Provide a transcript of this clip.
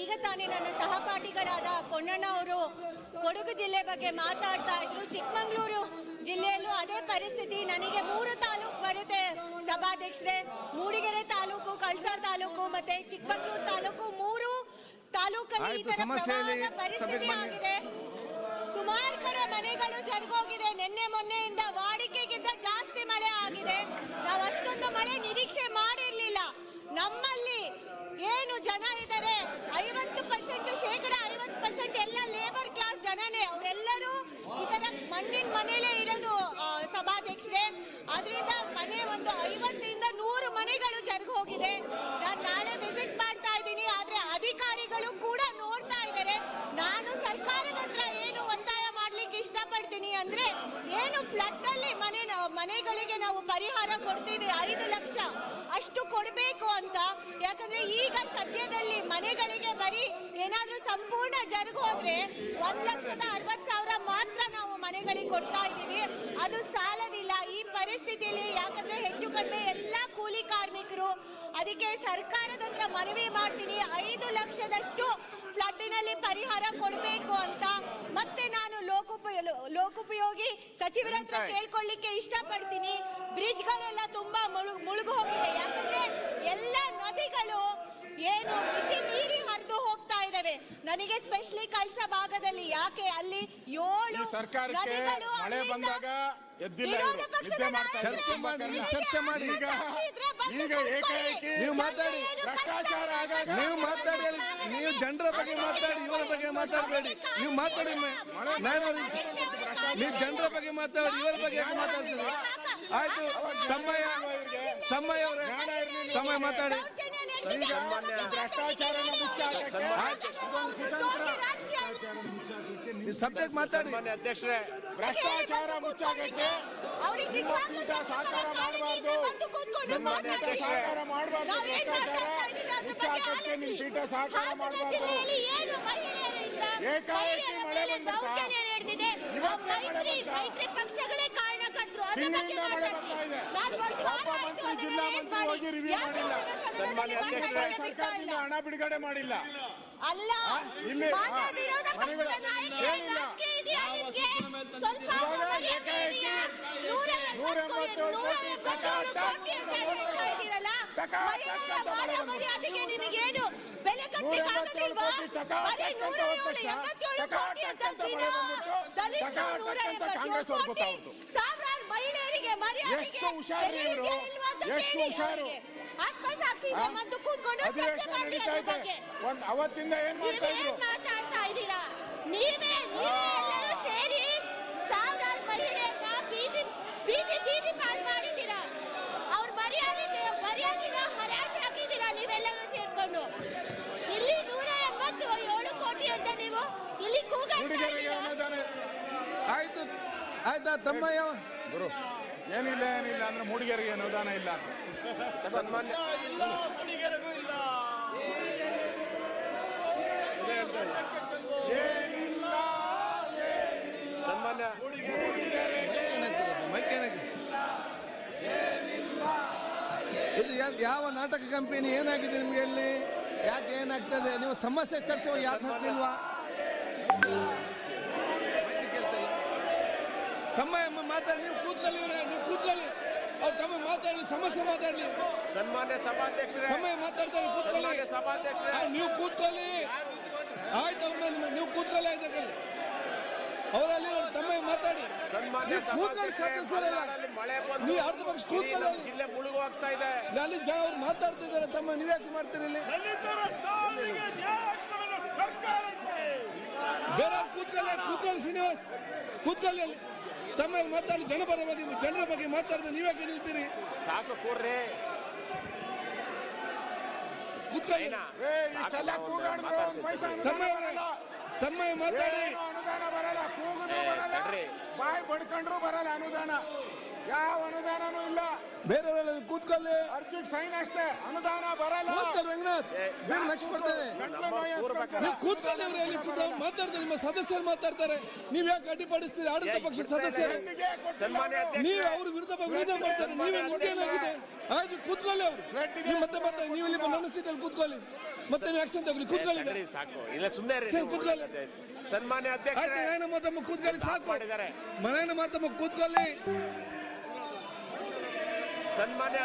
ಈಗ ತಾನೇ ನನ್ನ ಸಹಪಾಠಿಗಳಾದ ಕೊಣ್ಣಣ್ಣ ಅವರು ಕೊಡಗು ಜಿಲ್ಲೆ ಬಗ್ಗೆ ಮಾತಾಡ್ತಾ ಇದ್ರು. ಚಿಕ್ಕಮಂಗ್ಳೂರು ಜಿಲ್ಲೆಯಲ್ಲೂ ಅದೇ ಪರಿಸ್ಥಿತಿ. ನನಗೆ ಮೂರು ತಾಲೂಕು ಬರುತ್ತೆ. ಸಭಾಧ್ಯಕ್ಷರೇ ಮೂಡಿಗೆರೆ ತಾಲೂಕು ಕಳಸ ತಾಲೂಕು ಮತ್ತೆ ಚಿಕ್ಕಮಂಗ್ಳೂರು ತಾಲೂಕು. ಮೂರು ತಾಲೂಕಲ್ಲಿ ಪರಿಸ್ಥಿತಿ ಆಗಿದೆ. ಸುಮಾರು ಕಡೆ ಮನೆಗಳು ಜರುಗೋಗಿದೆ. ನಿನ್ನೆ ಮೊನ್ನೆಯಿಂದ ವಾಡಿಕೆಗಿಂತ ಜಾಸ್ತಿ ಮಳೆ ಆಗಿದೆ. ನಾವು ಅಷ್ಟೊಂದು ಮಳೆ ನಿರೀಕ್ಷೆ ಮಾಡಿರ್ಲಿಲ್ಲ. ನಮ್ಮಲ್ಲಿ ಏನು ಜನ ಇದ್ದಾರೆ ಎಲ್ಲ ಲೇಬರ್ ಕ್ಲಾಸ್ ಜನನೇ, ಅವರೆಲ್ಲರೂ ಈ ತರ ಮಣ್ಣಿನ ಮನೇಲೆ ಇರೋದು ಸಭಾಧ್ಯಕ್ಷರೇ. ಅದರಿಂದ ಮನೆ ಒಂದು ಐವತ್ತರಿಂದ ನೂರು ಮನೆಗಳು ಜರುಗಿ ಹೋಗಿದೆ ನಾನು ನಾಳೆ ವಿಸಿಟ್ ಮಾಡ್ತಾ ಇದ್ದೀನಿ ಆದ್ರೆ ಅಧಿಕಾರಿಗಳು ಕೂಡ ನೋಡ್ತಾ ಇದ್ದಾರೆ ನಾನು ಸರ್ಕಾರದ ಹತ್ರ ಏನು ಒತ್ತಾಯ ಮಾಡ್ಲಿಕ್ಕೆ ಇಷ್ಟಪಡ್ತೀನಿ ಅಂದ್ರೆ ಏನು ಫ್ಲಡ್ ಅಲ್ಲಿ ಮನೆ, ಮನೆಗಳಿಗೆ ನಾವು ಪರಿಹಾರ ಕೊಡ್ತೀವಿ, ಐದು ಲಕ್ಷ ಅಷ್ಟು ಕೊಡಬೇಕು ಅಂತ. ಯಾಕಂದ್ರೆ ಈಗ ಸದ್ಯದಲ್ಲಿ ಮನೆಗಳಿಗೆ ಬರೀ ಏನಾದ್ರೂ ಸಂಪೂರ್ಣ ಜರುಗು ಹೋದ್ರೆ ಒಂದ್ ಲಕ್ಷದ ಅರವತ್ ಸಾವಿರ ಮಾತ್ರ ನಾವು ಮನೆಗಳಿಗೆ ಕೊಡ್ತಾ ಇದ್ದೀವಿ. ಅದು ಸಾಲದಿಲ್ಲ. ಈ ಪರಿಸ್ಥಿತಿಯಲ್ಲಿ ಯಾಕಂದ್ರೆ ಹೆಚ್ಚು ಕಡಿಮೆ ಎಲ್ಲಾ ಕೂಲಿ ಕಾರ್ಮಿಕರು, ಅದಕ್ಕೆ ಸರ್ಕಾರದ ಹತ್ರ ಮನವಿ ಮಾಡ್ತೀನಿ. ಐದು ಲಕ್ಷದಷ್ಟು ಫ್ಲಡ್ನಲ್ಲಿ ಪರಿಹಾರ ಕೊಡಬೇಕು ಅಂತ ಮತ್ತೆ ನಾನು ಲೋಕೋಪಯೋಗಿ ಲೋಕೋಪಯೋಗಿ ಸಚಿವರ ಹತ್ರ ಕೇಳ್ಕೊಳ್ಳಿಕ್ಕೆ ಇಷ್ಟಪಡ್ತೀನಿ. ಬ್ರಿಡ್ಜ್ಗಳೆಲ್ಲ ತುಂಬಾ ಮುಳುಗು ಮುಳುಗು ಹೋಗಿದೆ. ಯಾಕಂದ್ರೆ ಎಲ್ಲ ನದಿಗಳು ಏನು ಮಿತಿ ಮೀರಿ ಹರಿದು ಹೋಗ್ತಾ ಇದಾವೆ ನನಗೆ ಸ್ಪೆಷಲಿ ಕಳ್ಸ ಭಾಗದಲ್ಲಿ ಯಾಕೆ ಅಲ್ಲಿ ಏಳು ಸರ್ಕಾರಕ್ಕೆ ಮಳೆ ಬಂದಾಗ ಎದ್ದಿಲ್ಲ ವಿರೋಧ. ಪಕ್ಷದ ನಾಯಕರೇ, ಚರ್ಚೆ ಮಾಡಿ, ಈಗ- ಈಗ. ಏಕಾಏಕಿ ನೀವು ಮಾತಾಡಿ. ಭ್ರಷ್ಟಾಚಾರ ಆಗಾಗ ನೀವು ಮಾತಾಡಿ. ನೀವು ಜನರ ಬಗ್ಗೆ ಮಾತಾಡಿ ಇವರ ಬಗ್ಗೆ ಮಾತಾಡಬೇಡಿ. ನೀವು ಮಾತಾಡಿ ನಾನು ನೀವು ಜನರ ಬಗ್ಗೆ ಮಾತಾಡಿ ಇವರ ಬಗ್ಗೆ ಮಾತಾಡ್ತೀರಿ? ಆಯ್ತು. ತಮ್ಮಯ್ಯ ತಮ್ಮಯ್ಯ ಅವರೇ. ತಮ್ಮಯ್ಯ ಮಾತಾಡಿ. ನೀವು ಸಬ್ಜೆಕ್ಟ್ ಮಾತಾಡಿ. ಅಧ್ಯಕ್ಷರೇ ಭ್ರಷ್ಟಾಚಾರ ಮುಚ್ಚಾಗಕ್ಕೆ ನಿಮ್ಮ ಪೀಠ ಸಹಕಾರ ಮಾಡಬಾರ್ದು. ನಿಮ್ಮ ಪೀಠ ಸಹಕಾರ ಮಾಡಬಾರ್ದು. ಭ್ರಷ್ಟಾಚಾರ ಮುಚ್ಚಾಕಕ್ಕೆ ನಿಮ್ಮ ಪೀಠ ಸಹಕಾರ ಮಾಡಬಾರ್ದು. ಏಕಾಏಕಿ ಮಳೆ ಬಂದಿದೆ ಇವತ್ತೇ ಮಳೆ ಬಂತಾ? ಮಳೆ ಬರ್ತಾ ಇದೆ. ಜಿಲ್ಲಾ ಮಂತ್ರಿ ಹೋಗಿ ಮಾಡಿಲ್ಲ. ಸನ್ಮಾನ್ಯ ಅಧ್ಯಕ್ಷರೇ, ಸರ್ಕಾರದಿಂದ? ಹಣ ಬಿಡುಗಡೆ ಮಾಡಿಲ್ಲ ಅಲ್ಲ ಇಲ್ಲಿ, ಏನಿಲ್ಲ. ನೂರ ಎಂಬತ್ತೇಳು ಕೋಟಿ ನೂರ ಎಂಬತ್ತೇಳು ಕೋಟಿ ಟಕ, ಟಕ ಅಂತ ಮಳೆ ಬಂದ್ಬಿಟ್ಟು, ಟಕ, ಟಕ ಕಾಂಗ್ರೆಸ್. ಮಹಿಳೆಯರಿಗೆ ಎಷ್ಟು ಹುಷಾರು ಅಂತ ಎಷ್ಟು ಹುಷಾರು? ಆತ್ಮಸಾಕ್ಷಿ? ಬಂದು ಕೂತ್ಕೊಂಡು ಚರ್ಚೆ ಮಾಡಿ ಅದ್ರ ಬಗ್ಗೆ. ಒಂದ್ ಅವತ್ತಿಂದ ಏನ್ ಮಾಡ್ತಾ ಇದ್ರು? ನೀವೇನ್ ಮಾತಾಡ್ತಾ ಇದ್ದೀರಾ? ನೀವೇ ನೀವೇ ಎಲ್ಲರೂ ಸೇರಿ ಸಾವಿರಾರು ಮಹಿಳೆಯರನ್ನ ಬೀದಿ ಬೀದಿ ಬೀದಿ ಪಾಲ್ ಮಾಡಿದ್ದೀರಾ? ಅವ್ರ ಮರ್ಯಾದೆ ಮರ್ಯಾದಿನ ಹರಾಜು ಹಾಕಿದ್ದೀರಾ ನೀವೆಲ್ಲರೂ ಸೇರ್ಕೊಂಡು? ಇಲ್ಲಿ ನೂರ ಎಂಬತ್ತು ಏಳು ಕೋಟಿ ಅಂತ ನೀವು ಇಲ್ಲಿ ಕೂಗಾಡ್ತಾ ಇದ್ದೀರಾ? ಆಯ್ತು ಆಯ್ತಾ ತಮ್ಮಯ್ಯ ಗುರು ಏನಿಲ್ಲ ಏನಿಲ್ಲ ಅಂದ್ರೆ ಮೂಡಿಗೆರೆಗೆ ಅನುದಾನ ಇಲ್ಲ ಅಂತ ಸನ್ಮಾನ್ಯ ಸನ್ಮಾನ್ಯ? ಇದು ಯಾವ ನಾಟಕ ಕಂಪನಿ ಏನಾಗಿದೆ ನಿಮಗೆ ಇಲ್ಲಿ ಯಾಕೆ ಏನಾಗ್ತದೆ ನೀವು ಸಮಸ್ಯೆ ಚರ್ಚೆ ಯಾಕೆ ಇಲ್ಲ. ತಮ್ಮ ಎಮ್ಮ ಮಾತಾಡಿ ನೀವು ಕೂತ್ಕೊಳ್ಳಿ ಇವರೇ ನೀವು ಕೂತ್ಕೊಳ್ಳಿ. ಅವ್ರು ತಮ್ಮ ಮಾತಾಡಲಿ ಸಮಸ್ಯೆ ಮಾತಾಡಲಿ. ಸನ್ಮಾನ್ಯ ಸಭಾಧ್ಯಕ್ಷರೇ ತಮ್ಮ ಮಾತಾಡ್ತಾರೆ ಕೂತ್ಕೊಳ್ಳಿ. ಸಭಾಧ್ಯಕ್ಷರೇ. ನೀವು ಕೂತ್ಕೊಳ್ಳಿ. ಆಯ್ತು ಅವ್ರ ಮೇಲೆ ನೀವು ಕೂತ್ಕೊಳ್ಳಿ ಆಯ್ತಕ್ಕಲ್ಲಿ ಅವರಲ್ಲಿ ಅವ್ರು ತಮ್ಮ ಮಾತಾಡಿ. ಸನ್ಮಾನ್ಯ ನೀವು ಕೂತ್ಕೊಳ್ಳಿ ಸದಸ್ಯರಲ್ಲ ಮಳೆ ಬಂದು ನೀವು ಅರ್ಧ ಪಕ್ಷ ಕೂತ್ಕೊಳ್ಳಿ. ಜಿಲ್ಲೆ ಮುಳುಗು ಹೋಗ್ತಾ ಇದೆ. ಅಲ್ಲಿ ಜನ ಅವ್ರು ಮಾತಾಡ್ತಿದ್ದಾರೆ ತಮ್ಮ ನೀವ್ಯಾಕೆ ಮಾಡ್ತೀರಿ ಇಲ್ಲಿ. ಬೇರೆ ಕೂತ್ಕೊಳ್ಳಿ ಕೂತ್ಕೊಳ್ಳಿ ಶ್ರೀನಿವಾಸ್. ಕೂತ್ಕೊಳ್ಳಿ ಅಲ್ಲಿ. ತಮ್ಮ ಮಾತಾಡಿ ಜನಪರ ಬಗ್ಗೆ ಜನರ ಬಗ್ಗೆ ಮಾತಾಡಿದ್ರೆ ನೀವ್ಯಾಕೆ ನಿಲ್ತೀರಿ. ಸಾಕು ಕೂರ್ರಿ. ಕೂತ್ಕೊಳ್ಳಿ ಏ ಸಾಕು ಇಷ್ಟೆಲ್ಲ ನಾವು ಕೂಗಾಡಿದ್ರು ಒಂದ್ ಪೈಸಾ ಅನುದಾನ ತಮ್ಮ ಬರಲ್ಲ. ತಮ್ಮ ಮಾತಾಡಿ. ಅನುದಾನ ಬರಲ್ಲ. ಕೂಗಿದ್ರು ಬರಲ್ಲ. ಬಾಯಿ ಬಡ್ಕೊಂಡ್ರು ಬರಲ್ಲ ಅನುದಾನ. ಯಾವ ಅನುದಾನನೂ ಇಲ್ಲ. ಬೇರೆಯವರೆಲ್ಲ ಕೂತ್ಕೊಳ್ಳಿ. ಅರ್ಜಿ ಸೈನ್ ಅಷ್ಟೇ. ಅನುದಾನ ಬರಲ್ಲ. ಕೂತ್ಕೊಳ್ಳಿ ರಂಗನಾಥ್ ಮಂಜುನಾಥ್ ಬೇರೆ ನೆಕ್ಸ್ಟ್ ಕೊಡ್ತೇನೆ ನೀವು ಕೂತ್ಕೊಳ್ಳಿ ಅವ್ರು ಎಲ್ಲಿ ಕೂತ್ಕೊಂಡು ಮಾತಾಡ್ತಾರೆ ನಿಮ್ಮ ಸದಸ್ಯರು ಮಾತಾಡ್ತಾರೆ. ನೀವ್ ಯಾಕೆ ಅಡ್ಡಿಪಡಿಸ್ತೀರಿ ಆಡಳಿತ ಪಕ್ಷದ ಸದಸ್ಯರು. ನೀವ್? ಅವ್ರ ವಿರುದ್ಧ ವಿರೋಧ ಮಾಡ್ತಾರೆ ನೀವೇ ಮುಖ್ಯನಾಗಿದೆ ಆಯ್ತು ಕೂತ್ಕೊಳ್ಳಿ ಅವ್ರು. ನೀವು ಮತ್ತೆ ಮಾತಾಡಿ ನೀವು ಇಲ್ಲಿ ನನ್ನ ಸೀಟಲ್ಲಿ ಕೂತ್ಕೊಳ್ಳಿ. ಮತ್ತೆ ನೀವು ಆಕ್ಷನ್ ತಗೊಳ್ಳಿ. ಕೂತ್ಕೊಳ್ಳಿ ಸಾಕು. ಇಲ್ಲ ಸುಮ್ಮನೆ ಕೂತ್ಕೊಳ್ಳಿ. ಸನ್ಮಾನ್ಯ ಅಧ್ಯಕ್ಷ ನಾಯನ ಮಾತಮ್ಮ ಕೂತ್ಕೊಳ್ಳಿ ಸಾಕು ಮಾಡಿದ್ದಾರೆ. ಮನೇನ ಮಾತಮ್ಮ ಕೂತ್ಕೊಳ್ಳಿ. ಸನ್ಮಾನ್ಯ